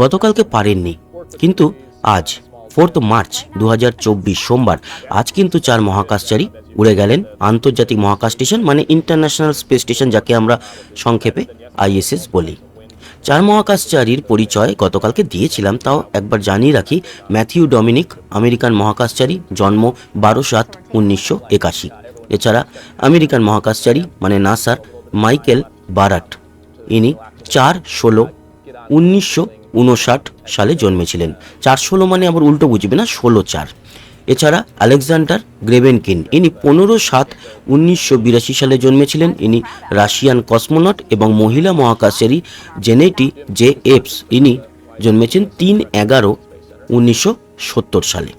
গতকালকে পারেননি, কিন্তু আজ ফোর্থ মার্চ দু হাজার চব্বিশ সোমবার, আজ কিন্তু চার মহাকাশচারী উড়ে গেলেন আন্তর্জাতিক মহাকাশ স্টেশন মানে ইন্টারন্যাশনাল স্পেস স্টেশন যাকে আমরা সংক্ষেপে আইএসএস বলি। চার মহাকাশচারীর পরিচয় গতকালকে দিয়েছিলাম, তাও একবার জানিয়ে রাখি, ম্যাথিউ ডমিনিক, আমেরিকান মহাকাশচারী, জন্ম বারো সাত, উনিশশো একাশি। এছাড়া আমেরিকান মহাকাশচারী মানে নাসার মাইকেল বারাট। ইনি চার ষোলো উনিশশো উনষাট সালে জন্মেছিলেন। চার ষোলো মানে আবার উল্টো বুঝবে না, ষোলো চার। এছাড়া আলেকজান্ডার গ্রেভেনকিন, ইনি পনেরো সাত উনিশশো বিরাশি সালে জন্মেছিলেন। ইনি রাশিয়ান কসমোনট এবং মহিলা মহাকাশচারী জেনেটি জে এপস ইনি জন্মেছেন তিন এগারো উনিশশো সত্তর সালে।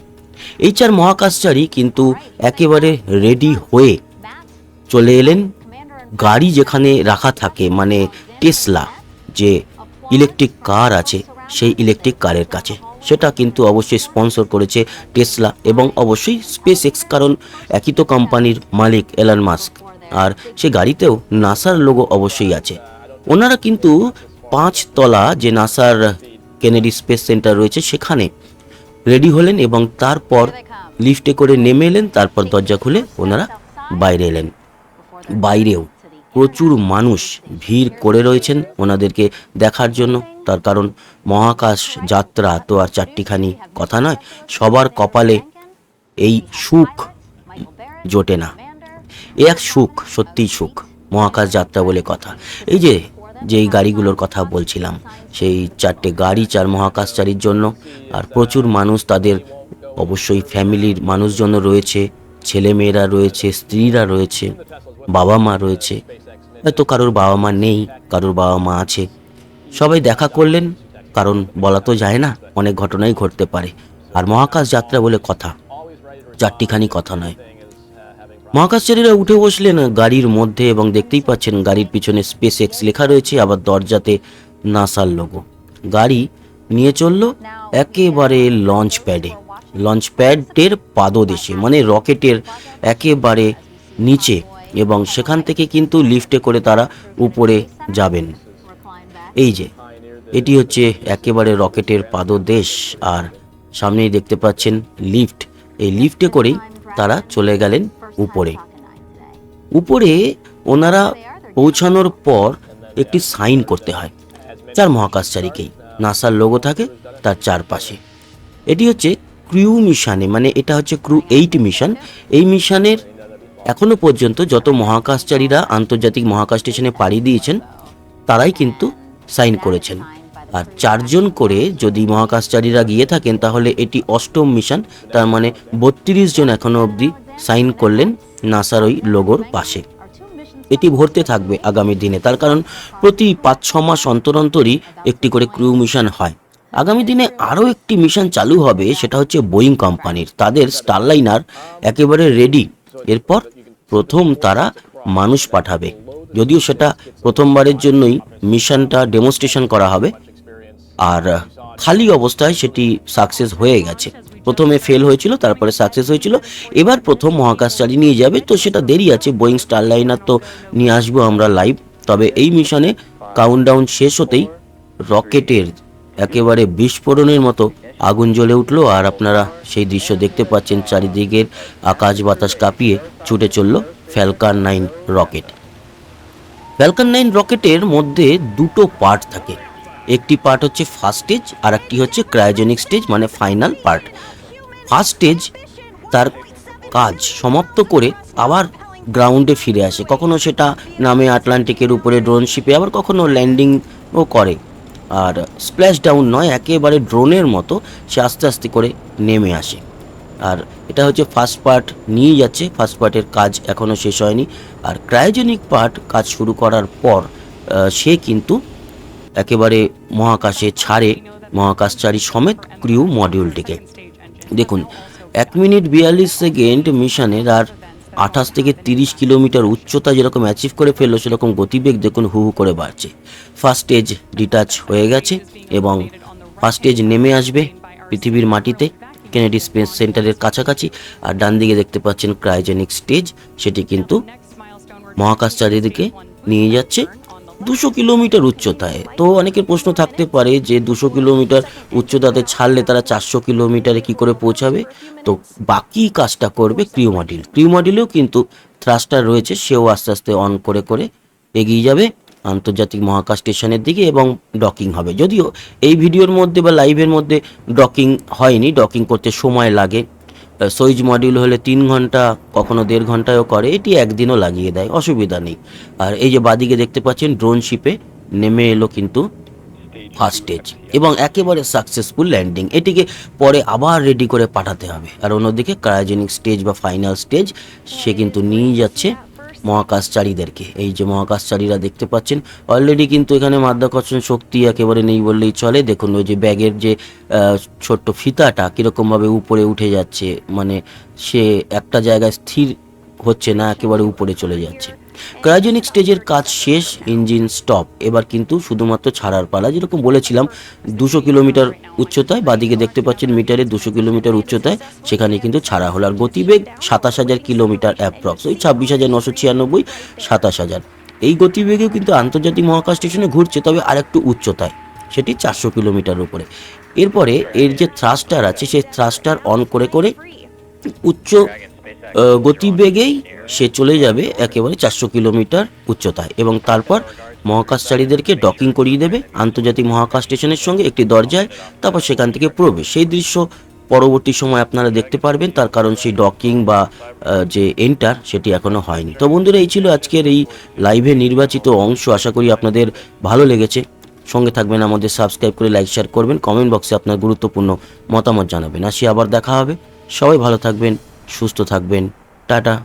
এই চার মহাকাশচারী কিন্তু একেবারে রেডি হয়ে চলে এলেন। গাড়ি যেখানে রাখা থাকে মানে টেসলা, যে ইলেকট্রিক কার আছে, সেই ইলেকট্রিক কারের কাছে। সেটা কিন্তু অবশ্যই স্পন্সর করেছে টেসলা এবং অবশ্যই স্পেস এক্স কারণ একই তো কোম্পানির মালিক এলান মাস্ক। আর সে গাড়িতেও নাসার লোগো অবশ্যই আছে। ওনারা কিন্তু পাঁচ তলা যে নাসার কেনেডি স্পেস সেন্টার রয়েছে, সেখানে রেডি হলেন এবং তারপর লিফটে করে নেমে এলেন, তারপর দরজা খুলে ওনারা বাইরে এলেন। বাইরেও প্রচুর মানুষ ভিড় করে রয়েছেন ওনাদেরকে দেখার জন্য। তার কারণ মহাকাশ যাত্রা তো আর চারটিখানি কথা নয়, সবার কপালে এই সুখ জোটে না। এ এক সুখ, সত্যিই সুখ, মহাকাশ যাত্রা বলে কথা। এই যে, যেই গাড়িগুলোর কথা বলছিলাম, সেই চারটে গাড়ি চার মহাকাশচারীর জন্য, আর প্রচুর মানুষ তাদের অবশ্যই ফ্যামিলির মানুষজন রয়েছে, ছেলেমেয়েরা রয়েছে, স্ত্রীরা রয়েছে বাবা মা রয়েছে হয়তো কারোর বাবা মা নেই, কারোর বাবা মা আছে। সবাই দেখা করলেন, কারণ বলা তো যায় না, অনেক ঘটনাই ঘটতে পারে। আর মহাকাশ যাত্রা বলে কথা, চারটিখানি কথা নয়। মহাকাশচারীরা উঠে বসলেন গাড়ির মধ্যে এবং দেখতেই পাচ্ছেন গাড়ির পিছনে স্পেস এক্স লেখা রয়েছে আবার দরজাতে নাসার লোগো গাড়ি নিয়ে চলল একেবারে লঞ্চ প্যাডে লঞ্চ প্যাডের পাদদেশে মানে রকেটের একেবারে নিচে। এবং সেখান থেকে কিন্তু লিফটে করে তারা উপরে যাবেন। এই যে, এটি হচ্ছে একেবারে রকেটের পাদদেশ, আর সামনেই দেখতে পাচ্ছেন লিফট। এই লিফটে করেই তারা চলে গেলেন উপরে। উপরে ওনারা পৌঁছানোর পর একটি সাইন করতে হয়, চার মহাকাশচারীকেই। নাসার লোগো থাকে তার চারপাশে। এটি হচ্ছে ক্রিউ মিশনে মানে এটা হচ্ছে ক্রু এইট মিশন। এই মিশনের এখনও পর্যন্ত যত মহাকাশচারীরা আন্তর্জাতিক মহাকাশ স্টেশনে পাড়ি দিয়েছেন, তারাই কিন্তু সাইন করেছেন। আর চারজন করে যদি মহাকাশচারীরা গিয়ে থাকেন, তাহলে এটি অষ্টম মিশন। তার মানে বত্রিশ জন এখনও অবধি সাইন করলেন নাসার ওই লোগোর পাশে। এটি ভরতে থাকবে আগামী দিনে। তার কারণ প্রতি পাঁচ ছ মাস অন্তর অন্তরই একটি করে ক্রু মিশন হয়। আগামী দিনে আরও একটি মিশন চালু হবে, সেটা হচ্ছে বোয়িং কোম্পানির। তাদের স্টারলাইনার একেবারে রেডি। এরপর প্রথম তারা মানুষ পাঠাবে। যদিও সেটা প্রথমবারের জন্যই মিশনটা ডেমনস্ট্রেশন করা হবে। আর খালি অবস্থায় সেটি সাকসেস হয়ে গেছে। প্রথমে ফেল হয়েছিল, তারপরে সাকসেস হয়েছিল। এবার প্রথম মহাকাশচারী নিয়ে যাবে, তো সেটা দেরি আছে। বোয়িং স্টারলাইনার তো নিয়ে আসব আমরা লাইভ তবে এই মিশনে কাউন্টডাউন শেষ হতেই রকেটের একেবারে বিস্ফোরণের মতো আগুন জ্বলে উঠল আর আপনারা সেই দৃশ্য দেখতে পাচ্ছেন চারিদিকের আকাশ বাতাস কাঁপিয়ে ছুটে চলল Falcon nine rocket. Falcon nine রকেটের মধ্যে দুটো পার্ট থাকে। একটি পার্ট হচ্ছে ফার্স্ট স্টেজ আর একটি হচ্ছে ক্রায়োজেনিক স্টেজ মানে ফাইনাল পার্ট। ফার্স্ট স্টেজ তার কাজ সমাপ্ত করে আবার গ্রাউন্ডে ফিরে আসে। কখনো সেটা নামে আটলান্টিকের উপরে ড্রোন শিপে, আবার কখনো ল্যান্ডিংও করে। আর স্প্ল্যাশ ডাউন নয়, একেবারে ড্রোনের মতো সে আস্তে আস্তে করে নেমে আসে। আর এটা হচ্ছে ফার্স্ট পার্ট নিয়ে যাচ্ছে ফার্স্ট পার্টের কাজ এখনও শেষ হয়নি। আর ক্রায়োজেনিক পার্ট কাজ শুরু করার পর সে কিন্তু একেবারে মহাকাশে ছাড়ে, মহাকাশচারী সমেত ক্রিউ মডিউলটিকে দেখুন, এক মিনিট বিয়াল্লিশ সেকেন্ড মিশনের আর আঠাশ থেকে তিরিশ কিলোমিটার উচ্চতা যেরকম অ্যাচিভ করে ফেলল, সেরকম গতিবেগ দেখুন হু হু করে বাড়ছে। ফার্স্ট স্টেজ ডিটাচ হয়ে গেছে এবং ফার্স্ট স্টেজ নেমে আসবে পৃথিবীর মাটিতে কেনেডি স্পেস সেন্টারের কাছাকাছি। আর ডান দিকে দেখতে পাচ্ছেন ক্রায়োজেনিক স্টেজ সেটি কিন্তু মহাকাশ চারিদিকে নিয়ে যাচ্ছে। দুশো কিলোমিটার উচ্চতায়। তো অনেকের প্রশ্ন থাকতে পারে যে দুশো কিলোমিটার উচ্চতাতে ছাড়লে তারা চারশো কিলোমিটারে কি করে পৌঁছাবে? তো বাকি কাজটা করবে ক্রিউ মডিউল। ক্রিউ মডিউলেও কিন্তু থ্রাস্টার রয়েছে, সেও আস্তে আস্তে অন করে করে এগিয়ে যাবে আন্তর্জাতিক মহাকাশ স্টেশনের দিকে এবং ডকিং হবে। যদিও এই ভিডিওর মধ্যে বা লাইভের মধ্যে ডকিং হয়নি ডকিং করতে সময় লাগে। সুইচ মডিউল হলে তিন ঘণ্টা, কখনো দেড় ঘন্টায়ও করে, এটি একদিনও লাগিয়ে দেয়, অসুবিধা নেই। আর এই যে বাদিকে দেখতে পাচ্ছেন ড্রোন শিপে নেমে এলো কিন্তু ফার্স্ট স্টেজ এবং একেবারে সাকসেসফুল ল্যান্ডিং এটিকে পরে আবার রেডি করে পাঠাতে হবে। আর অন্যদিকে ক্রায়োজেনিক স্টেজ বা ফাইনাল স্টেজ সে কিন্তু নিয়ে যাচ্ছে। মহাকাশচারীদেরকে। এই যে মহাকাশচারীরা দেখতে পাচ্ছেন অলরেডি কিন্তু এখানে মাধ্যাকর্ষণ শক্তি একেবারে নেই বললেই চলে। দেখুন, ওই যে ব্যাগের যে ছোট্ট ফিতাটা কীরকমভাবে উপরে উঠে যাচ্ছে মানে সে একটা জায়গায় স্থির হচ্ছে না, একেবারে উপরে চলে যাচ্ছে। ক্রায়োজেনিক স্টেজের কাজ শেষ, ইঞ্জিন স্টপ এবার কিন্তু শুধুমাত্র ছাড়ার পালা, যেরকম বলেছিলাম, দুশো কিলোমিটার উচ্চতায়, বাদিকে দেখতে পাচ্ছেন মিটারে দুশো কিলোমিটার উচ্চতায়, সেখানে কিন্তু ছাড়া হলো। আর গতিবেগ সাতাশ হাজার কিলোমিটার অ্যাপ্রক্স ওই ছাব্বিশ হাজার নশো ছিয়ানব্বই, সাতাশ হাজার। এই গতিবেগেও কিন্তু আন্তর্জাতিক মহাকাশ স্টেশনে ঘুরছে, তবে আরেকটু উচ্চতায়, সেটি চারশো কিলোমিটার উপরে। এরপরে এর যে থ্রাস্টার আছে, সেই থ্রাস্টার অন করে করে উচ্চ গতিবেগেই সে চলে যাবে একেবারে চারশো কিলোমিটার উচ্চতায় এবং তারপর মহাকাশচারীদেরকে ডকিং করিয়ে দেবে আন্তর্জাতিক মহাকাশ স্টেশনের সঙ্গে একটি দরজায়, তারপর সেখান থেকে প্রবেশ। সেই দৃশ্য পরবর্তী সময় আপনারা দেখতে পারবেন, তার কারণ সেই ডকিং বা যে এন্টার সেটি এখনও হয়নি। তো বন্ধুরা, এই ছিল আজকের এই লাইভে নির্বাচিত অংশ। আশা করি আপনাদের ভালো লেগেছে। সঙ্গে থাকবেন আমাদের সাবস্ক্রাইব করে লাইক শেয়ার করবেন। কমেন্ট বক্সে আপনার গুরুত্বপূর্ণ মতামত জানাবেন। আসি, আবার দেখা হবে। সবাই ভালো থাকবেন। সুস্থ থাকবেন। টাটা।